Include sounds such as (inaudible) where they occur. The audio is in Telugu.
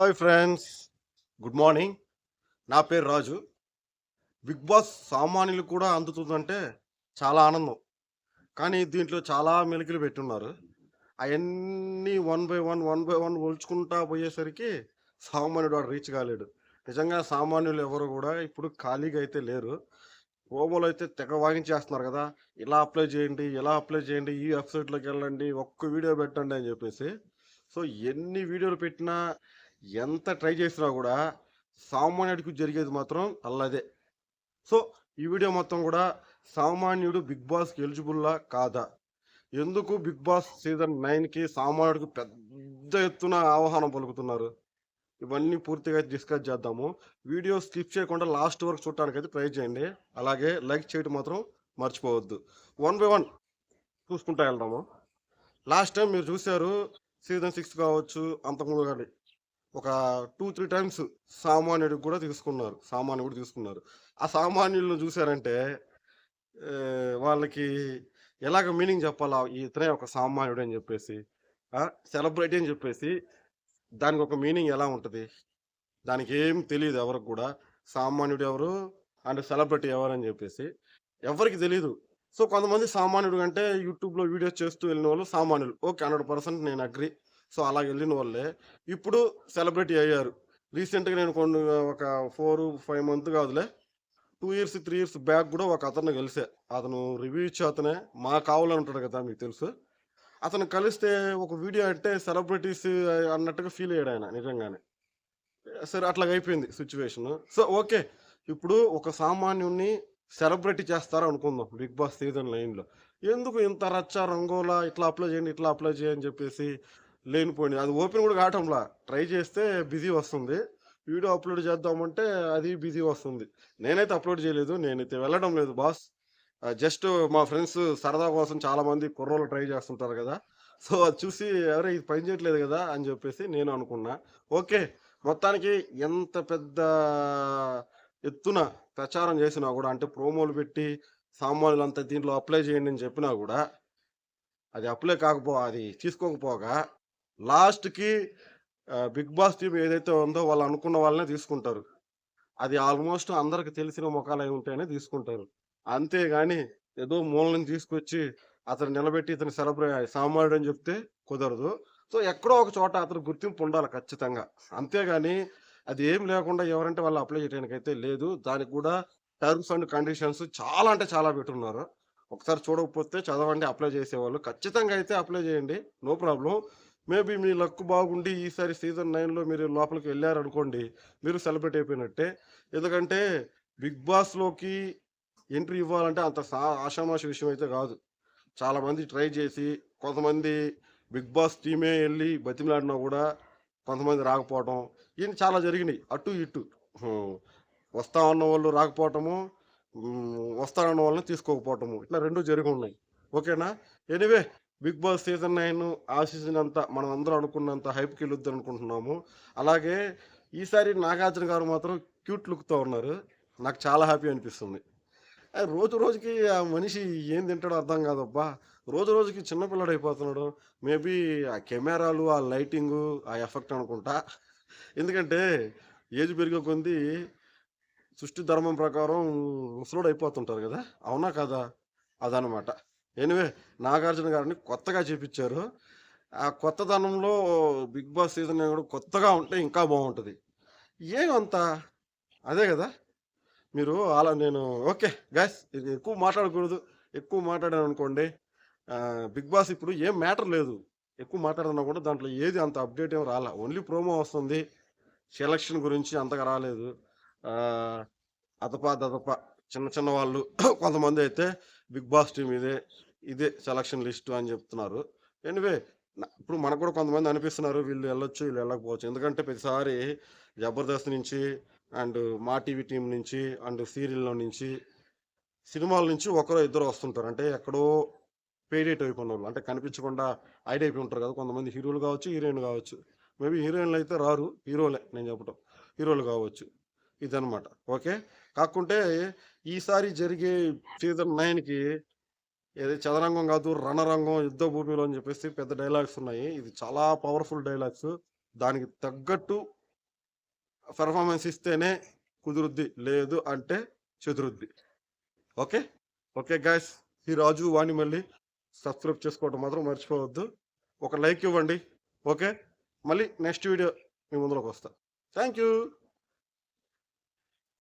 Hi friends good morning. నా పేరు రాజు. బిగ్ బాస్ సామాన్యులు కూడా అందుతుందంటే చాలా ఆనందం. కానీ దీంట్లో చాలా మెలికలు పెట్టున్నారు. అవన్నీ one by one one by one ఒలుచుకుంటా పోయేసరికి సామాన్యుడు వాడు రీచ్ కాలేడు. నిజంగా సామాన్యులు ఎవరు కూడా ఇప్పుడు ఖాళీగా అయితే లేరు. ప్రోమోలు అయితే తెగ వాగించేస్తున్నారు కదా. ఇలా అప్లై చేయండి ఇలా అప్లై చేయండి ఈ వెబ్సైట్లోకి వెళ్ళండి ఒక్క వీడియో పెట్టండి అని చెప్పేసి. సో ఎన్ని వీడియోలు పెట్టినా ఎంత ట్రై చేసినా కూడా సామాన్యుడికి జరిగేది మాత్రం అల్లదే. సో ఈ వీడియో మొత్తం కూడా సామాన్యుడు బిగ్ బాస్కి ఎలిజిబుల్లా కాదా? ఎందుకు బిగ్ బాస్ సీజన్ నైన్కి సామాన్యుడికి పెద్ద ఎత్తున ఆహ్వానం పలుకుతున్నారు? ఇవన్నీ పూర్తిగా డిస్కస్ చేద్దాము. వీడియో స్కిప్ చేయకుండా లాస్ట్ వరకు చూడటానికి అయితే ట్రై చేయండి. అలాగే లైక్ చేయడం మాత్రం మర్చిపోవద్దు. వన్ బై వన్ చూసుకుంటా వెళ్దాము. లాస్ట్ టైం మీరు చూశారు సీజన్ సిక్స్ కావచ్చు అంతకుముందు కానీ. ఒక టూ త్రీ టైమ్స్ సామాన్యుడికి కూడా తీసుకున్నారు. సామాన్యుడు కూడా తీసుకున్నారు. ఆ సామాన్యులను చూశారంటే వాళ్ళకి ఎలాగ మీనింగ్ చెప్పాలా? ఇతనే ఒక సామాన్యుడు అని చెప్పేసి సెలబ్రిటీ అని చెప్పేసి దానికి ఒక మీనింగ్ ఎలా ఉంటుంది? దానికి ఏం తెలియదు ఎవరికి కూడా. సామాన్యుడు ఎవరు? అండ్ సెలబ్రిటీ ఎవరు అని చెప్పేసి ఎవరికి తెలియదు సో కొంతమంది సామాన్యుడు అంటే యూట్యూబ్లో వీడియోస్ చేస్తూ వెళ్ళిన వాళ్ళు సామాన్యులు. ఓకే హండ్రెడ్ పర్సెంట్ నేను అగ్రి. సో అలా వెళ్ళిన వాళ్ళే. ఇప్పుడు సెలబ్రిటీ అయ్యారు. రీసెంట్గా నేను కొన్ని ఒక ఫోర్ ఫైవ్ మంత్ కాదులే two years three years back కూడా ఒక అతను కలిసే. అతను రివ్యూ ఇచ్చే అతనే మా కావాలని ఉంటాడు కదా మీకు తెలుసు. అతను కలిస్తే ఒక వీడియో అంటే సెలబ్రిటీస్ అన్నట్టుగా ఫీల్ అయ్యాడు ఆయన నిజంగానే. సరే అట్లాగ అయిపోయింది సిచ్యువేషన్. సో ఓకే ఇప్పుడు ఒక సామాన్యుణ్ణి సెలబ్రిటీ చేస్తారా అనుకుందాం బిగ్ బాస్ సీజన్ లైన్లో. ఎందుకు ఇంత రచ్చ రంగోలా ఇట్లా అప్లై చేయండి ఇట్లా అప్లై చేయని చెప్పేసి లేనిపోయింది. అది ఓపెన్ కూడా కావటంలా. ట్రై చేస్తే బిజీ వస్తుంది. వీడియో అప్లోడ్ చేద్దామంటే అది బిజీ వస్తుంది. నేనైతే అప్లోడ్ చేయలేదు. నేనైతే వెళ్ళడం లేదు బాస్. జస్ట్ మా ఫ్రెండ్స్ సరదా కోసం చాలామంది కుర్రోలు కుర్రోళ్ళు ట్రై చేస్తుంటారు కదా. సో అది చూసి ఎవరే ఇది పని చేయట్లేదు కదా అని చెప్పేసి నేను అనుకున్నా. ఓకే మొత్తానికి ఎంత పెద్ద ఎత్తున ప్రచారం చేసినా కూడా అంటే ప్రోమోలు పెట్టి సామాన్యులు అంతా దీంట్లో అప్లై చేయండి అని చెప్పినా కూడా అది అప్లై కాకపో అది తీసుకోకపోగా లాస్ట్కి బిగ్ బాస్ టీం ఏదైతే ఉందో వాళ్ళు అనుకున్న వాళ్ళనే తీసుకుంటారు. అది ఆల్మోస్ట్ అందరికి తెలిసిన ముఖాలు అయి ఉంటేనే తీసుకుంటారు. అంతేగాని ఏదో మూలని తీసుకొచ్చి అతను నిలబెట్టి ఇతను సెలబ్రే సామాన్యుడు అని చెప్తే కుదరదు. సో ఎక్కడో ఒక చోట అతను గుర్తింపు ఉండాలి ఖచ్చితంగా. అంతేగాని అది ఏం లేకుండా ఎవరంటే వాళ్ళు అప్లై చేయడానికైతే లేదు. దానికి కూడా టర్మ్స్ అండ్ కండిషన్స్ చాలా అంటే చాలా పెట్టున్నారు. ఒకసారి చూడకపోతే చదవండి అప్లై చేసేవాళ్ళు. ఖచ్చితంగా అయితే అప్లై చేయండి. No problem. మేబీ మీ లక్ బాగుండి ఈసారి సీజన్ నైన్లో మీరు లోపలికి వెళ్ళారనుకోండి మీరు సెలబ్రేట్ అయిపోయినట్టే. ఎందుకంటే బిగ్ బాస్లోకి ఎంట్రీ ఇవ్వాలంటే అంత సా ఆషామాషి విషయం అయితే కాదు. చాలామంది ట్రై చేసి కొంతమంది బిగ్ బాస్ టీమే వెళ్ళి బతిమలాడినా కూడా కొంతమంది రాకపోవటం ఇవన్నీ చాలా జరిగినాయి. అటు ఇటు. వస్తా ఉన్న వాళ్ళు రాకపోవటము వస్తానన్న వాళ్ళని తీసుకోకపోవటము ఇట్లా రెండూ జరిగి ఉన్నాయి. ఓకేనా? Anyway Big Boss season nine ఆ సీజన్ అంతా మనం అందరూ అనుకున్నంత హైప్కి వెళ్ళొద్దు అనుకుంటున్నాము. అలాగే ఈసారి నాగార్జున గారు మాత్రం క్యూట్ లుక్తో ఉన్నారు. నాకు చాలా హ్యాపీ అనిపిస్తుంది. రోజు రోజుకి ఆ మనిషి ఏం తింటాడో అర్థం కాదబ్బా. రోజు రోజుకి చిన్నపిల్లడు అయిపోతున్నాడు. మేబీ ఆ కెమెరాలు ఆ లైటింగు ఆ ఎఫెక్ట్ అనుకుంటా. ఎందుకంటే ఏజ్ పెరిగే కొంది సృష్టి ధర్మం ప్రకారం ముసలోడు అయిపోతుంటారు కదా. అవునా కదా? అదనమాట. ఎనివే నాగార్జున గారిని కొత్తగా చేపించారు. ఆ కొత్తదనంలో బిగ్ బాస్ సీజన్ కూడా కొత్తగా ఉంటే ఇంకా బాగుంటుంది. ఏమంత అదే కదా? మీరు అలా నేను ఓకే గ్యాస్ ఇది ఎక్కువ మాట్లాడకూడదు. ఎక్కువ మాట్లాడాను అనుకోండి బిగ్ బాస్ ఇప్పుడు ఏం మ్యాటర్ లేదు. ఎక్కువ మాట్లాడదన్నా కూడా దాంట్లో ఏది అంత అప్డేట్ ఏం రాలే. ఓన్లీ ప్రోమో వస్తుంది. సెలక్షన్ గురించి అంతగా రాలేదు. అదపా దదపా. చిన్న చిన్న వాళ్ళు (clears throat) కొంతమంది అయితే బిగ్ బాస్ టీం ఇదే ఇదే సెలక్షన్ లిస్ట్ అని చెప్తున్నారు. ఎనివే ఇప్పుడు మనకు కూడా కొంతమంది అనిపిస్తున్నారు వీళ్ళు వెళ్ళొచ్చు వీళ్ళు వెళ్ళకపోవచ్చు. ఎందుకంటే ప్రతిసారి జబర్దస్త్ నుంచి అండ్ మా టీవీ టీం నుంచి అండ్ సీరియల్లో నుంచి సినిమాల నుంచి ఒకరో ఇద్దరు వస్తుంటారు. అంటే ఎక్కడో పేడేట్ అయిపోయిన వాళ్ళు. అంటే కనిపించకుండా ఐడి అయిపోయి ఉంటారు కదా కొంతమంది. హీరోలు కావచ్చు హీరోయిన్ కావచ్చు. మేబీ హీరోయిన్లు అయితే రారు. హీరోలే నేను చెప్పటం. హీరోలు కావచ్చు. ఇదనమాట ఓకే? కాకుంటే ఈసారి జరిగే సీజన్ నైన్కి ఏది చదరంగం కాదు రణరంగం యుద్ధ భూమిలో అని చెప్పేసి పెద్ద డైలాగ్స్ ఉన్నాయి. ఇది చాలా పవర్ఫుల్ డైలాగ్స్. దానికి తగ్గట్టు పెర్ఫార్మెన్స్ ఇస్తేనే కుదురుద్ది. లేదు అంటే చెదురుద్ది. ఓకే? ఓకే గాయస్ ఈ రాజు వాణి మళ్ళీ సబ్స్క్రైబ్ చేసుకోవడం మాత్రం మర్చిపోవద్దు. ఒక లైక్ ఇవ్వండి. ఓకే? మళ్ళీ నెక్స్ట్ వీడియో మీ ముందులోకి వస్తా. Thank you